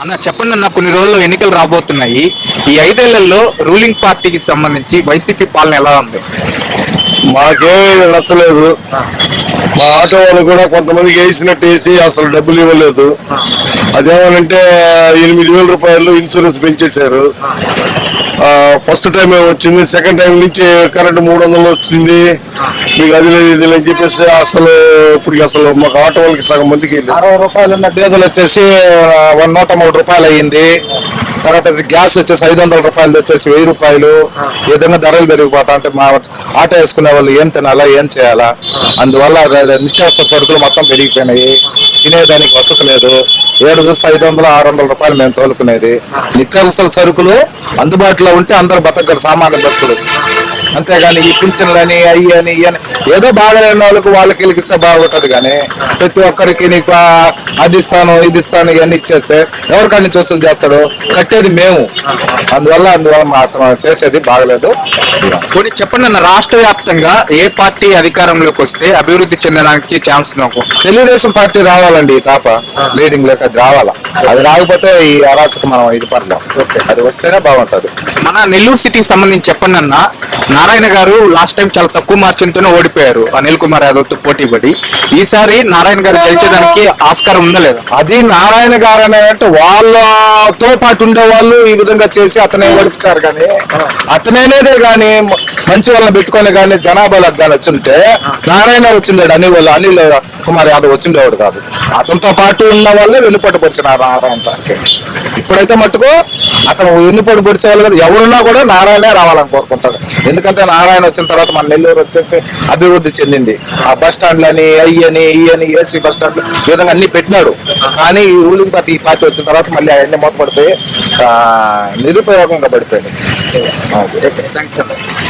అన్న చెప్పండి అన్న కొన్ని రోజుల్లో ఎన్నికలు రాబోతున్నాయి. ఈ ఐదేళ్ళలో రూలింగ్ పార్టీకి సంబంధించి వైసీపీ పాలన ఎలా ఉంది? మాకేమీ నచ్చలేదు. మా ఆటో వాళ్ళు కూడా కొంతమందికి వేసినట్టు వేసి అసలు డబ్బులు ఇవ్వలేదు. అదేమనంటే ఎనిమిది వేల రూపాయలు ఇన్సూరెన్స్ పెంచేశారు. ఫస్ట్ టైం వచ్చింది సెకండ్ టైం నుంచి కరెంట్ మూడు వందలు వచ్చింది. మీకు అది లేదు ఇది అని చెప్పేసి అసలు ఇప్పుడు అసలు మాకు ఆటో వాళ్ళకి సగం మందికి అరవై రూపాయలు ఉన్న డీజిల్ వచ్చేసి వన్ నూట మూడు రూపాయలు అయ్యింది. తర్వాత వచ్చి గ్యాస్ వచ్చేసి ఐదు వందల రూపాయలు వచ్చేసి వెయ్యి రూపాయలు. ఏదైనా విధంగా ధరలు పెరిగిపోతా అంటే మా ఆటో వేసుకునే వాళ్ళు ఏం తినాలా ఏం చేయాలా? అందువల్ల నిత్యావసర సరుకులు మొత్తం పెరిగిపోయినాయి. తినేదానికి వసతి లేదు. ఏడు చూస్తే ఐదు వందలు ఆరు వందల రూపాయలు మేము తోలుకునేది. నిత్యావసర సరుకులు అందుబాటులో ఉంటే అందరు బతకరు సామాన్య బతుకులు. అంతేగాని ఈ పింఛన్లని అయ్యి అని అని ఏదో బాధలేని వాళ్ళకి వాళ్ళకి వెలిగిస్తే బాగుంటది కానీ ప్రతి ఒక్కరికి నీకు అది ఇస్తాను ఇది ఇస్తాను ఇవన్నీ ఇచ్చేస్తే ఎవరికాడి నుంచి వసూలు చేస్తాడు? కట్టేది మేము. అందువల్ల అందువల్ల మా అతను చేసేది బాగలేదు. కొన్ని చెప్పండి అన్న రాష్ట్ర వ్యాప్తంగా ఏ పార్టీ అధికారంలోకి వస్తే అభివృద్ధి చెందడానికి ఛాన్స్ నాకు? తెలుగుదేశం పార్టీ రావాలండి ఈ తాప లీడింగ్లోకి అది రావాలా? అది రాకపోతే ఈ అరాచక మనం ఇది పడలేం అది వస్తేనే బాగుంటది. మన నెల్లూరు సిటీకి సంబంధించి చెప్పండి అన్న నారాయణ గారు లాస్ట్ టైం చాలా తక్కువ మార్జిన్తోనే ఓడిపోయారు. అనిల్ కుమార్ యాదవ్తో పోటీ పడి. ఈసారి నారాయణ గారు గెలిచేదానికి ఆస్కారం ఉందా లేదా? అది నారాయణ గారు అనే అంటే వాళ్ళతో పాటు ఉండే వాళ్ళు ఈ విధంగా చేసి అతనే గడుపుతారు కానీ అతనేనేదే కానీ మంచి వాళ్ళని పెట్టుకొని కానీ జనాభాలకు కానీ వచ్చుంటే నారాయణ వచ్చిండాడు అనిల్ వాళ్ళు అనిల్ కుమార్ యాదవ్ వచ్చిండేవాడు కాదు. అతనితో పాటు ఉన్న వాళ్ళే వెన్నుపట్టు పొడిచినారు నారాయణ సార్కి ఇప్పుడైతే మట్టుకు అతను వెన్నుపట్టు పొడిచే వాళ్ళు కదా. ఎవరున్నా కూడా నారాయణే రావాలని కోరుకుంటారు ఎందుకంటే నారాయణ వచ్చిన తర్వాత మన నెల్లూరు వచ్చేసి అభివృద్ధి చెందింది. ఆ బస్ స్టాండ్లని అయ్యని ఇయ్యని ఏసీ బస్ స్టాండ్లు ఈ విధంగా అన్ని పెట్టినాడు. కానీ ఈ రూలింగ్ పార్టీ ఈ పార్టీ వచ్చిన తర్వాత మళ్ళీ అవన్నీ మూతపడిపోయి నిరుపయోగంగా పడిపోయింది. థ్యాంక్స్